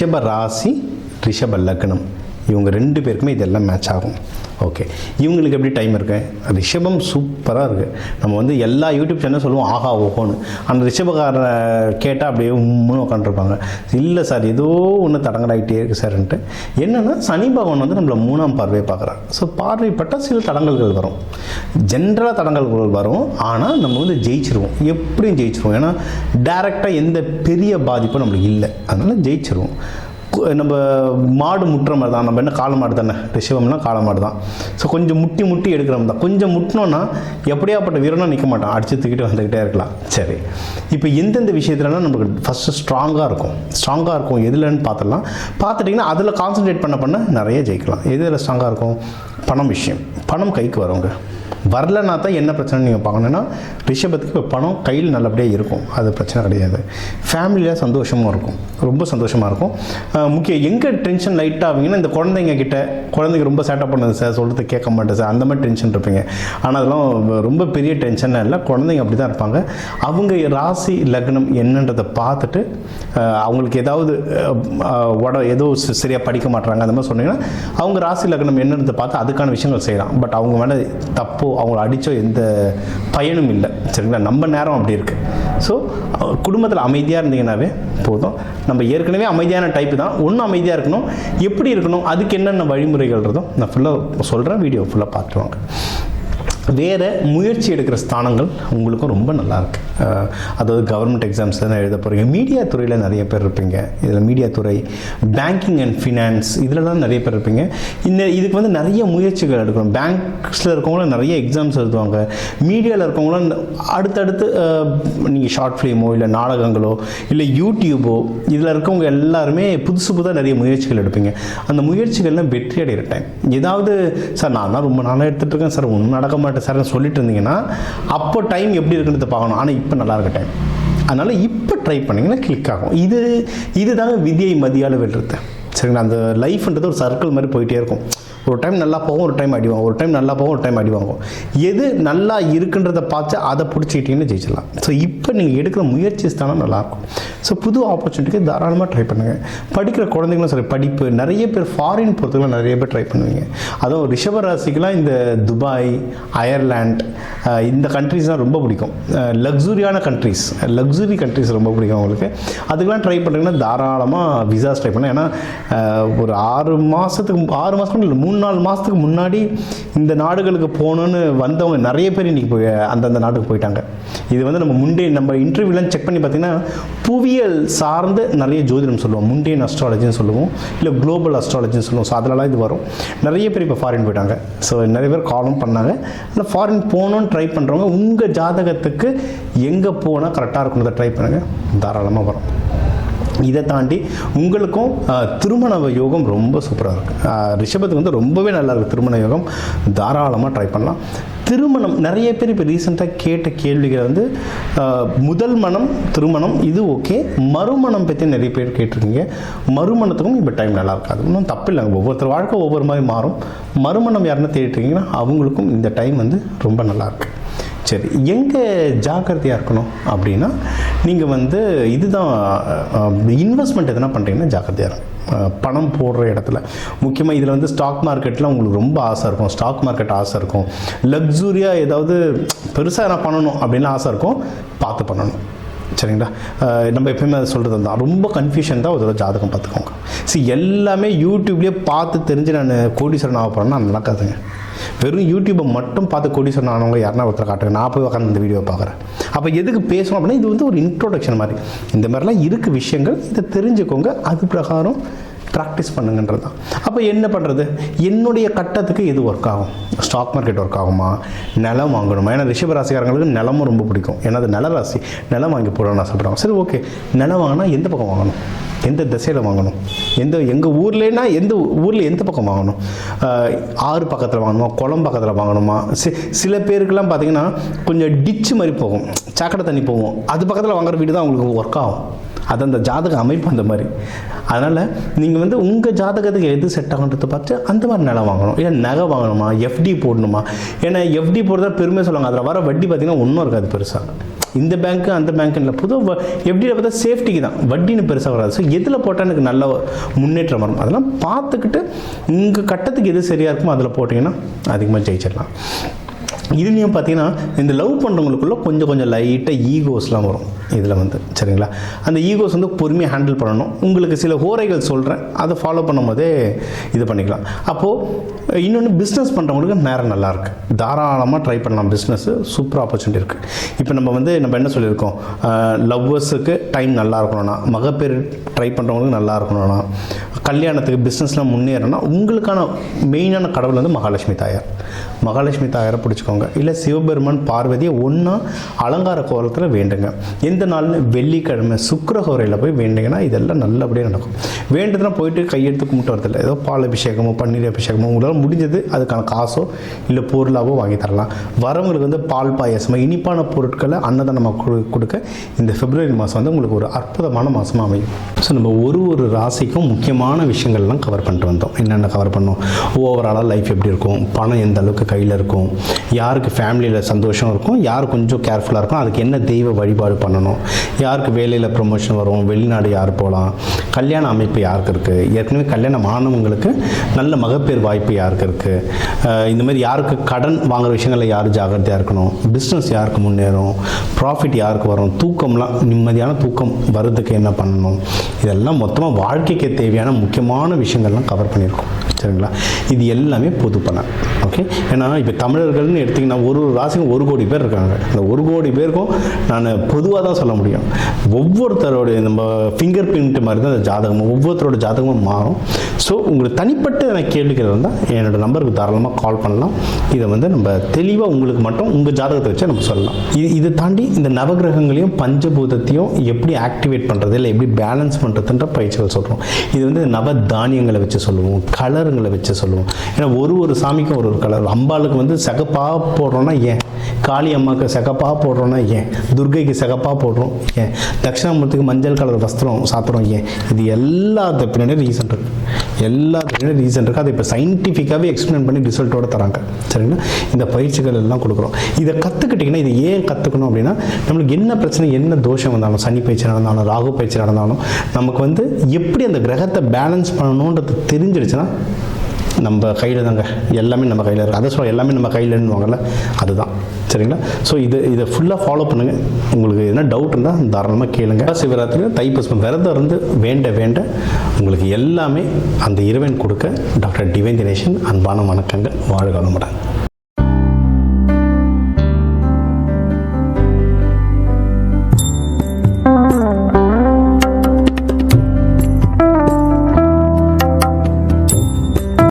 ரிஷப ராசி ரிஷப லக்னம் இவங்க ரெண்டு பேருக்குமே இதெல்லாம் மேட்ச் ஆகும். ஓகே இவங்களுக்கு எப்படி டைம் இருக்கு? ரிஷபம் சூப்பராக இருக்குது நம்ம வந்து எல்லா யூடியூப் சேனல் சொல்லுவோம் ஆஹா ஓஹோன்னு. அந்த ரிஷபக்காரரை கேட்டால் அப்படியே உம்முன்னு உட்காந்துருப்பாங்க இல்லை சார் ஏதோ ஒன்று தடங்கலாகிட்டே இருக்குது சார்ன்ட்டு. என்னென்னா சனி பகவான் வந்து நம்மளை மூணாம் பார்வையை பார்க்குறாங்க ஸோ பார்வைப்பட்டால் சில தடங்கல்கள் வரும். ஜென்ரலாக தடங்கல்கள் வரும். ஆனால் நம்ம வந்து ஜெயிச்சிருவோம். எப்படியும் ஜெயிச்சிருவோம். ஏன்னா டேரெக்டாக எந்த பெரிய பாதிப்பும் நம்மளுக்கு இல்லை. அதனால் ஜெயிச்சிருவோம். நம்ம மாடு முட்டுற மாதிரி தான். நம்ம என்ன காளை மாடு தானே? ரிஷபம்னா காளை மாடு தான். ஸோ கொஞ்சம் முட்டி முட்டி எடுக்கிற மாதிரி தான். கொஞ்சம் முட்டினோன்னா எப்படியாப்பட்ட வீரனும் நிற்க மாட்டான். அடிச்சு தூக்கிட்டு வந்துக்கிட்டே இருக்கலாம். சரி. இப்போ எந்தெந்த விஷயத்துலலாம் நமக்கு ஃபஸ்ட்டு ஸ்ட்ராங்காக இருக்கும். ஸ்ட்ராங்காக இருக்கும். எதுலன்னு பார்த்துடலாம். பார்த்துட்டிங்கன்னா அதில் கான்சென்ட்ரேட் பண்ண பண்ண நிறைய ஜெயிக்கலாம். எதில் ஸ்ட்ராங்காக இருக்கும்? பணம் விஷயம். பணம் கைக்கு வரவங்க வரலனா தான் என்ன பிரச்சனை நீங்கள் பார்க்கணுன்னா ரிஷபத்துக்கு இப்போ பணம் கையில் நல்லபடியாக இருக்கும். அது பிரச்சனை கிடையாது. ஃபேமிலியில் சந்தோஷமாக இருக்கும். ரொம்ப சந்தோஷமாக இருக்கும். முக்கிய எங்கே டென்ஷன் லைட்டாகுவீங்கன்னா இந்த குழந்தைங்க கிட்ட குழந்தைங்க ரொம்ப சேட்டை பண்ணுது சார் சொல்கிறது கேட்க மாட்டேன் சார். அந்த மாதிரி டென்ஷன் இருப்பீங்க. ஆனால் அதெல்லாம் ரொம்ப பெரிய டென்ஷனாக இல்லை. குழந்தைங்க அப்படி தான் இருப்பாங்க. அவங்க ராசி லக்னம் என்னன்றதை பார்த்துட்டு அவங்களுக்கு ஏதாவது உட ஏதோ சரியாக படிக்க மாட்டுறாங்க அந்த மாதிரி சொன்னீங்கன்னா அவங்க ராசி லக்னம் என்னன்றதை பார்த்து அதுக்கான விஷயங்கள் செய்யலாம். பட் அவங்க மேலே தப்போ அவங்கள அடித்தோ எந்த பயனும் இல்லை. சரிங்களா? நம்ம நேரம் அப்படி இருக்குது ஸோ குடும்பத்தில் அமைதியாக இருந்தீங்கன்னாவே போதும். நம்ம ஏற்கனவே அமைதியான டைப்பு தான். ஒன்றும் அமைதியாக இருக்கணும். எப்படி இருக்கணும்? அதுக்கு என்னென்ன வழிமுறைகள்ன்றதும் நான் ஃபுல்லாக சொல்கிறேன் வீடியோ ஃபுல்லாக பார்த்துருவாங்க. வேறு முயற்சி எடுக்கிற ஸ்தானங்கள் உங்களுக்கும் ரொம்ப நல்லாயிருக்கு அதாவது கவர்மெண்ட் எக்ஸாம்ஸ் தான் எழுத போகிறீங்க மீடியா துறையில் நிறைய பேர் இருப்பீங்க. இதில் மீடியா துறை பேங்கிங் அண்ட் ஃபினான்ஸ் இதிலலாம் நிறைய பேர் இருப்பீங்க. இந்த இதுக்கு வந்து நிறைய முயற்சிகள் எடுக்கணும். பேங்க்ஸில் இருக்கவங்களும் நிறைய எக்ஸாம்ஸ் எழுதுவாங்க. மீடியாவில் இருக்கவங்களும் அடுத்தடுத்து நீங்கள் ஷார்ட் ஃபிலிமோ இல்லை நாடகங்களோ இல்லை யூடியூபோ இதில் இருக்கவங்க எல்லாருமே புதுசு புதுசாக நிறைய முயற்சிகள் எடுப்பீங்க. அந்த முயற்சிகள்லாம் வெற்றி அடைகிற டைம் ஏதாவது சார் நான் தான் ரொம்ப நாளாக எடுத்துகிட்டு இருக்கேன். சார் ஒன்றும் நடக்க மாட்டேன் சார்னு சொல்லிட்டு இருந்தீங்கன்னா அப்போ டைம் எப்படி இருக்குன்றத பார்க்கணும். ஆனால் இப்போ நல்லா இருக்க டைம் அதனால் இப்போ ட்ரை பண்ணிங்கன்னா கிளிக் ஆகும். இது இதுதாங்க விதியை மதியால் வெல்றது. சரிங்களா? அந்த லைஃப்ன்றது ஒரு சர்க்கிள் மாதிரி போயிட்டே இருக்கும். ஒரு டைம் நல்லா போகும் ஒரு டைம் அடிவாங்க. ஒரு டைம் நல்லா போகும் ஒரு டைம் அடிவாங்க. எது நல்லா இருக்குன்றதை பார்த்து அதை பிடிச்சிக்கிட்டீங்கன்னு ஜெயிச்சிடலாம். ஸோ இப்போ நீங்கள் எடுக்கிற முயற்சி ஸ்தானம் நல்லாயிருக்கும். ஸோ புது ஆப்பர்ச்சுனிட்டிக்கு தாராளமாக ட்ரை பண்ணுங்கள் படிக்கிற குழந்தைங்களும் சரி படிப்பு நிறைய பேர் ஃபாரின் போகிறதுக்குலாம் நிறைய பேர் ட்ரை பண்ணுவீங்க. அதுவும் ரிஷப ராசிக்கெலாம் இந்த துபாய் அயர்லாண்ட் இந்த கண்ட்ரீஸ்லாம் ரொம்ப பிடிக்கும். லக்ஸுரியான கண்ட்ரீஸ் லக்ஸுரி கண்ட்ரீஸ் ரொம்ப பிடிக்கும் அவங்களுக்கு. அதுக்கெலாம் ட்ரை பண்ணுறீங்கன்னா தாராளமாக விசாஸ் ட்ரை பண்ணேன் ஏன்னா ஒரு ஆறு மாதத்துக்கு ஆறு மாதம் இல்லை மூணு மூணு நாலு மாதத்துக்கு முன்னாடி இந்த நாடுகளுக்கு போகணுன்னு வந்தவங்க நிறைய பேர் இன்றைக்கி போய் அந்தந்த நாட்டுக்கு போயிட்டாங்க. இது வந்து நம்ம முண்டே நம்ம இன்டர்வியூலாம் செக் பண்ணி பார்த்தீங்கன்னா புவியியல் சார்ந்து நிறைய ஜோதிடம் சொல்லுவோம். முண்டேன் அஸ்ட்ராலஜின்னு சொல்லுவோம். இல்லை குளோபல் அஸ்ட்ராலஜின்னு சொல்லுவோம். ஸோ அதிலலாம் இது வரும். நிறைய பேர் இப்போ ஃபாரின் போயிட்டாங்க. ஸோ நிறைய பேர் காலும் பண்ணாங்க. இல்லை ஃபாரின் போகணுன்னு ட்ரை பண்ணுறவங்க உங்கள் ஜாதகத்துக்கு எங்கே போனால் கரெக்டாக இருக்கணுன்றதை ட்ரை பண்ணுங்கள் தாராளமாக வரும். இதை தாண்டி உங்களுக்கும் திருமண யோகம் ரொம்ப சூப்பராக இருக்குது ரிஷபத்துக்கு வந்து ரொம்பவே நல்லா இருக்குது திருமண யோகம். தாராளமாக ட்ரை பண்ணலாம். திருமணம் நிறைய பேர் இப்போ ரீசெண்டாக கேட்ட கேள்விகள் வந்து முதல் மனம் திருமணம் இது ஓகே மறுமணம் பற்றி நிறைய பேர் கேட்டிருக்கீங்க. மறுமணத்துக்கும் இப்போ டைம் நல்லா இருக்காது. ஒன்றும் தப்பு இல்லைங்க. ஒவ்வொருத்தர் வாழ்க்கை ஒவ்வொரு மாதிரி மாறும். மறுமணம் யாருன்னு தேடிட்டு அவங்களுக்கும் இந்த டைம் வந்து ரொம்ப நல்லாயிருக்கு சரி எங்கே ஜாக்கிரதையாக இருக்கணும் அப்படின்னா நீங்கள் வந்து இதுதான் இன்வெஸ்ட்மெண்ட் எதனா பண்ணுறீங்கன்னா ஜாக்கிரதையாக இருக்கும் பணம் போடுற இடத்துல. முக்கியமாக இதில் வந்து ஸ்டாக் மார்க்கெட்டில் உங்களுக்கு ரொம்ப ஆசை இருக்கும். ஸ்டாக் மார்க்கெட் ஆசை இருக்கும். லக்ஸூரியாக ஏதாவது பெருசாக நான் பண்ணணும் அப்படின்னு ஆசை இருக்கும் பார்த்து பண்ணணும். சரிங்களா? நம்ம எப்பயுமே அதை சொல்கிறது தான் ரொம்ப கன்ஃபியூஷன் தான் ஒரு ஜாதகம் பார்த்துக்கோங்க. சரி எல்லாமே யூடியூப்லேயே பார்த்து தெரிஞ்சு நான் கோடீஸ்வரன் ஆக போகிறேன்னா நடக்காதுங்க வெறும் யூடியூப்பை மட்டும் பார்த்து கோடீஸ்வரன் ஆனவங்க யாருன்னா ஒருத்தர் காட்டுங்க நான் போய் உட்காந்து இந்த வீடியோ பார்க்குறேன். அப்போ எதுக்கு பேசணும் அப்படின்னா இது வந்து ஒரு இன்ட்ரோடக்ஷன் மாதிரி. இந்த மாதிரிலாம் இருக்குது விஷயங்கள். இதை தெரிஞ்சுக்கோங்க. அது பிரகாரம் ப்ராக்டிஸ் பண்ணுங்கன்றது தான். அப்போ என்ன பண்ணுறது என்னுடைய கட்டத்துக்கு எது ஒர்க் ஆகும்? ஸ்டாக் மார்க்கெட் ஒர்க் ஆகுமா? நிலம் வாங்கணுமா? ஏன்னா ரிஷப ராசிக்காரங்களுக்கு நிலமும் ரொம்ப பிடிக்கும். ஏன்னா அது நில ராசி. நிலம் வாங்கி போடணும்னு ஆசைப்படுறாங்க சரி ஓகே நிலம் வாங்கினா எந்த பக்கம் வாங்கணும்? எந்த திசையில் வாங்கணும்? எந்த எங்கள் ஊர்லேனா எந்த ஊரில் எந்த பக்கம் வாங்கணும்? ஆறு பக்கத்தில் வாங்கணுமா? குளம் பக்கத்தில் வாங்கணுமா? சி சில பேருக்கெல்லாம் பார்த்தீங்கன்னா கொஞ்சம் டிச்சு மாதிரி போகும். சாக்கடை தண்ணி போகும். அது பக்கத்தில் வாங்குற வீடு தான் அவங்களுக்கு ஒர்க் ஆகும். அது அந்த ஜாதக அமைப்பு அந்த மாதிரி. அதனால் நீங்கள் வந்து உங்கள் ஜாதகத்துக்கு எது செட் ஆகுன்றதை பார்த்து அந்த மாதிரி நிலம் வாங்கணும். இல்லை நகை வாங்கணுமா? எஃப்டி போடணுமா? ஏன்னா எஃப்டி போடுறதா பெருமையாக சொல்லுவாங்க. அதில் வர வட்டி பார்த்தீங்கன்னா ஒன்றும் இருக்காது பெருசாக இந்த பேங்க்கு அந்த பேங்க்கு இல்லை. புது எப்படியில் பார்த்தா சேஃப்டிக்கு தான். வட்டின்னு பெருசாக வராது. ஸோ எதில் போட்டால் எனக்கு நல்ல முன்னேற்றம் வரும்? அதெல்லாம் பார்த்துக்கிட்டு உங்கள் கட்டத்துக்கு எது சரியாக இருக்குமோ அதில் போட்டிங்கன்னா அதிகமாக ஜெயிச்சிடலாம். இதுலேயும் பார்த்தீங்கன்னா இந்த லவ் பண்ணுறவங்களுக்குள்ள கொஞ்சம் கொஞ்சம் லைட்டாக ஈகோஸ்லாம் வரும். இதில் வந்து சரிங்களா? அந்த ஈகோஸ் வந்து பொறுமையாக ஹேண்டில் பண்ணணும். உங்களுக்கு சில ஓரைகள் சொல்கிறேன் அதை ஃபாலோ பண்ணும்போதே இது பண்ணிக்கலாம். அப்போது இன்னொன்று பிஸ்னஸ் பண்ணுறவங்களுக்கு நேரம் நல்லாயிருக்கு தாராளமாக ட்ரை பண்ணலாம் பிஸ்னஸ் சூப்பர் ஆப்பர்ச்சுனிட்டி இருக்குது இப்போ நம்ம வந்து நம்ம என்ன சொல்லியிருக்கோம்? லவ்வர்ஸுக்கு டைம் நல்லா இருக்கணும்னா மகப்பேறு ட்ரை பண்ணுறவங்களுக்கு நல்லா இருக்கணும்னா கல்யாணத்துக்கு பிஸ்னஸ்லாம் முன்னேறனா உங்களுக்கான மெயினான கடவுள் வந்து மகாலட்சுமி தாயார். மகாலட்சுமி தாயாரை பிடிச்சிக்கோங்க. இல்லை சிவபெருமான் பார்வதியை ஒன்றா அலங்கார கோலத்தில் வேண்டுங்க. எந்த நாள்னு வெள்ளிக்கிழமை. சுக்கரஹோரையில் போய் வேண்டிங்கன்னா இதெல்லாம் நல்லபடியாக நடக்கும். வேண்டுதுன்னா போயிட்டு கையெடுத்து கும்பிட்டு வரதில்ல. ஏதோ பால் அபிஷேகமோ பன்னீர் அபிஷேகமோ உங்களால் முடிஞ்சது அதுக்கான காசோ இல்லை பொருளாவோ வாங்கி தரலாம். வரவங்களுக்கு வந்து பால் பாயசமோ இனிப்பான பொருட்களை அன்னதானமாக கொடு- கொடுக்க இந்த பிப்ரவரி மாதம் வந்து உங்களுக்கு ஒரு அற்புதமான மாதமாக அமையும். ஸோ நம்ம ஒரு ஒரு ராசிக்கும் முக்கியமான விஷயங்கள்லாம் கவர் பண்ணிட்டு வந்தோம். என்னென்ன கவர் பண்ணோம்? ஓவராலாக லைஃப் எப்படி இருக்கும்? பணம் எந்த அளவுக்கு கையில் இருக்கும்? யாருக்கு ஃபேமிலியில் சந்தோஷம் இருக்கும்? யார் கொஞ்சம் கேர்ஃபுல்லாக இருக்கும் அதுக்கு என்ன தெய்வ வழிபாடு பண்ணணும்? யாருக்கு வேலையில் ப்ரொமோஷன் வரும்? வெளிநாடு யார் போகலாம் கல்யாண அமைப்பு யாருக்கு இருக்குது ஏற்கனவே கல்யாணம் ஆனவங்களுக்கு நல்ல மகப்பேறு வாய்ப்பு யாருக்கு இருக்குது இந்த மாதிரி யாருக்கு கடன் வாங்குகிற விஷயங்களில் யார் ஜாகிரதையாக இருக்கணும்? பிஸ்னஸ் யாருக்கு முன்னேறும்? ப்ராஃபிட் யாருக்கு வரும்? தூக்கம்லாம் நிம்மதியான தூக்கம் வர்றதுக்கு என்ன பண்ணணும்? இதெல்லாம் மொத்தமாக வாழ்க்கைக்கு தேவையான முக்கியமான விஷயங்கள்லாம் கவர் பண்ணியிருக்கோம். சரிங்களா? இது எல்லாமே பொது பணம் ஓகே ஏன்னா இப்போ தமிழர்கள்னு எடுத்திங்கன்னா ஒரு ஒரு ராசிக்கும் ஒரு கோடி பேர் இருக்காங்க. அந்த ஒரு கோடி பேருக்கும் நான் பொதுவாக தான் சொல்ல முடியும். ஒவ்வொருத்தரோடைய நம்ம ஃபிங்கர் பிரிண்ட் மாதிரி தான் அந்த ஜாதகம் ஒவ்வொருத்தரோட ஜாதகமும் மாறும். ஸோ உங்களுக்கு தனிப்பட்ட எனக்கு கேள்விகள் இருந்தால் என்னோட நம்பருக்கு தாராளமாக கால் பண்ணலாம். இதை வந்து நம்ம தெளிவாக உங்களுக்கு மட்டும் உங்கள் ஜாதகத்தை வச்சு நம்ம சொல்லலாம். இது இதை தாண்டி இந்த நவகிரகங்களையும் பஞ்சபூதத்தையும் எப்படி ஆக்டிவேட் பண்ணுறது இல்லை எப்படி பேலன்ஸ் பண்ணுறதுன்ற பயிற்சிகள் சொல்கிறோம் இது வந்து நவ தானியங்களை வச்சு சொல்லுவோம். கலர் கலருங்களை வச்சு சொல்லுவோம். ஏன்னா ஒரு ஒரு சாமிக்கும் ஒரு ஒரு கலர். அம்பாளுக்கு வந்து சகப்பாக போடுறோன்னா ஏன்? காளி அம்மாவுக்கு சகப்பாக போடுறோன்னா ஏன்? துர்கைக்கு சகப்பாக போடுறோம் ஏன்? தட்சிணாமூர்த்திக்கு மஞ்சள் கலர் வஸ்திரம் சாப்பிட்றோம் ஏன்? இது எல்லாத்த பின்னாடி ரீசன் இருக்குது எல்லாத்து ரீசன் இருக்குது அதை இப்போ சயின்டிஃபிக்காகவே எக்ஸ்பிளைன் பண்ணி ரிசல்ட்டோட தராங்க. சரிங்களா? இந்த பயிற்சிகள் எல்லாம் கொடுக்குறோம். இதை கற்றுக்கிட்டிங்கன்னா இதை ஏன் கற்றுக்கணும் அப்படின்னா நம்மளுக்கு என்ன பிரச்சனை என்ன தோஷம் வந்தாலும் சனி பயிற்சி நடந்தாலும் ராகு பயிற்சி நடந்தாலும் நமக்கு வந்து எப்படி அந்த கிரகத்தை பேலன்ஸ் பண்ணணுன்றது தெரிஞ்சிருச்சுன்னா நம்ம கையில் தாங்க. எல்லாமே நம்ம கையில் இருக்குது அதை சொல்ல எல்லாமே நம்ம கையிலன்னுவாங்கல்ல அதுதான். சரிங்களா? ஸோ இது இதை ஃபுல்லாக ஃபாலோ பண்ணுங்கள் உங்களுக்கு என்ன டவுட் இருந்தால் தாராளமாக கேளுங்க. சிவராத்திரி தைப்பூசம் விரதம் இருந்து வேண்ட வேண்ட உங்களுக்கு எல்லாமே அந்த இறைவன் கொடுக்க டாக்டர் டிவைன் தினேஷன் அன்பான வணக்கங்கள். வாழ்க வளமுடன்.